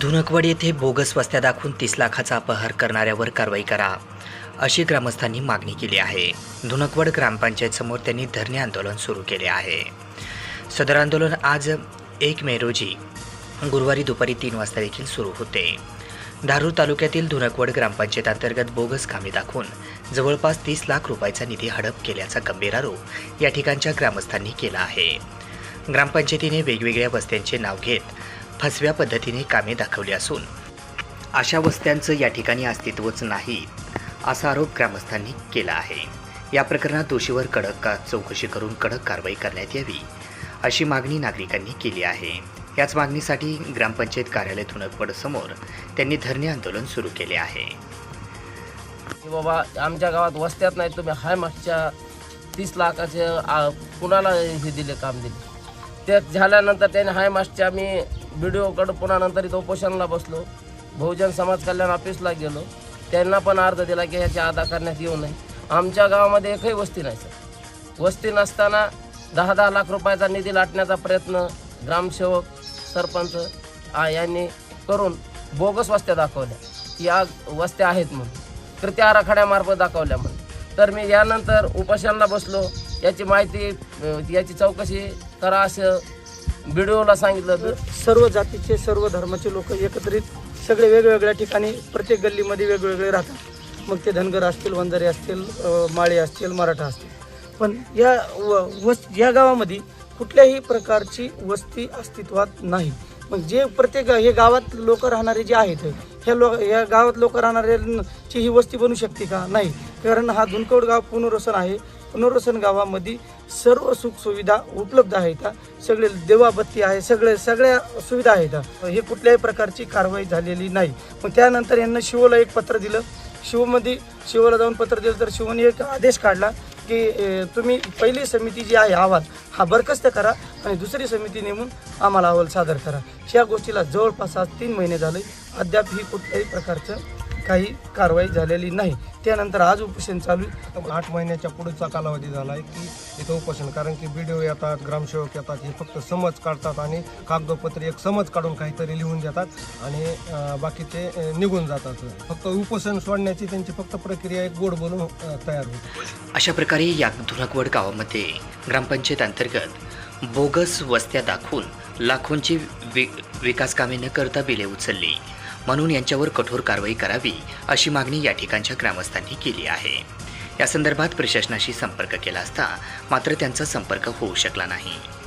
धुनकवड येथे बोगस वस्त्या दाखवून तीस लाखाचा अपहार करणाऱ्यावर कारवाई करा अशी ग्रामस्थांनी मागणी केली आहे. धुनकवड ग्रामपंचायत समोर त्यांनी धरणे आंदोलन सुरू केले आहे. सदर आंदोलन आज एक मे रोजी गुरुवारी दुपारी तीन वाजता देखील सुरू होते. धारूर तालुक्यातील धुनकवड ग्रामपंचायत अंतर्गत बोगस कामे दाखवून जवळपास तीस लाख रुपयाचा निधी हडप केल्याचा गंभीर आरोप या ठिकाणच्या ग्रामस्थांनी केला आहे. ग्रामपंचायतीने वेगवेगळ्या वस्त्यांचे नाव घेत फसव्या पद्धतीने कामे दाखवली असून अशा वस्त्यांचं या ठिकाणी अस्तित्वच नाही असा आरोप ग्रामस्थांनी केला आहे. या प्रकरणात दोषीवर कडक का चौकशी करून कडक कारवाई करण्यात यावी अशी मागणी नागरिकांनी केली आहे. याच मागणीसाठी ग्रामपंचायत कार्यालय धुनकवड समोर त्यांनी धरणे आंदोलन सुरू केले आहे. की बाबा आमच्या गावात वस्त्यात नाही तुम्ही हाय मागच्या तीस लाखाचे कुणाला हे दिले काम दिले? ते झाल्यानंतर त्याने हाय मास्टच्या व्हिडिओ व्हिडिओकडं पुन्हा नंतर इथं उपोषणाला बसलो. बहुजन समाज कल्याण ऑफिसला गेलो. त्यांना पण अर्ज दिला की ह्याची अदा करण्यात येऊ नये. आमच्या गावामध्ये एकही वस्ती नाही सर. वस्ती नसताना दहा दहा लाख रुपयाचा निधी लाटण्याचा प्रयत्न ग्रामसेवक सरपंच यांनी करून बोगस वस्त्या दाखवल्या. या वस्त्या आहेत म्हणून. कृती आराखड्यामार्फत दाखवल्या म्हणून. तर मी यानंतर उपोषणाला बसलो. याची माहिती याची चौकशी करा असं बीडीओला सांगितलं सर्व जातीचे सर्व धर्माचे लोक एकत्रित सगळे वेगवेगळ्या ठिकाणी प्रत्येक गल्लीमध्ये वेगवेगळे राहतात. मग ते धनगर असतील वंजारी असतील माळे माळी असतील मराठा असतील. पण या व वस् या गावामध्ये कुठल्याही प्रकारची वस्ती अस्तित्वात नाही. मग जे प्रत्येक हे गावात लोक राहणारे जे आहेत ह्या लो या गावात लोक राहणाऱ्यांची ही वस्ती बनू शकते का? नाही. कारण हा धुनकवड गाव पुनर्वसन आहे. पुनर्वसन गावामध्ये सर्व सुखसुविधा उपलब्ध आहेत. सगळे देवाबत्ती आहे सगळे सगळ्या सुविधा आहेत. हे कुठल्याही प्रकारची कारवाई झालेली नाही. मग त्यानंतर यांना शिवला एक पत्र दिलं. शिवमध्ये शिवला जाऊन पत्र दिलं तर शिवने एक आदेश काढला की तुम्ही पहिली समिती जी आहे अहवाल हा बरखस्त करा आणि दुसरी समिती नेमून आम्हाला अहवाल सादर करा. या गोष्टीला जवळपास आज तीन महिने झाले. अद्याप ही कुठल्याही प्रकारचं काही कारवाई झालेली नाही. त्यानंतर आज उपोषण चालू आहे. आठ महिन्याच्या पुढचा कालावधी झाला आहे की इथं उपोषण. कारण की बी येतात ग्रामसेवक येतात हे फक्त समज काढतात आणि कागदोपत्री एक समज काढून काहीतरी लिहून देतात आणि बाकी बाकीचे निघून जातात. फक्त उपोषण सोडण्याची त्यांची फक्त प्रक्रिया एक गोड बोलून तयार होते. अशा प्रकारे या धुनकवड गावामध्ये ग्रामपंचायत अंतर्गत बोगस वस्त्या दाखवून लाखोंची वि विकासकामे न करता बिले उचलली. म्हणून यांच्यावर कठोर कारवाई करावी अशी मागणी या ठिकाणच्या ग्रामस्थांनी केली आहे. या संदर्भात प्रशासनाशी संपर्क केला असता मात्र त्यांचा संपर्क होऊ शकला नाही.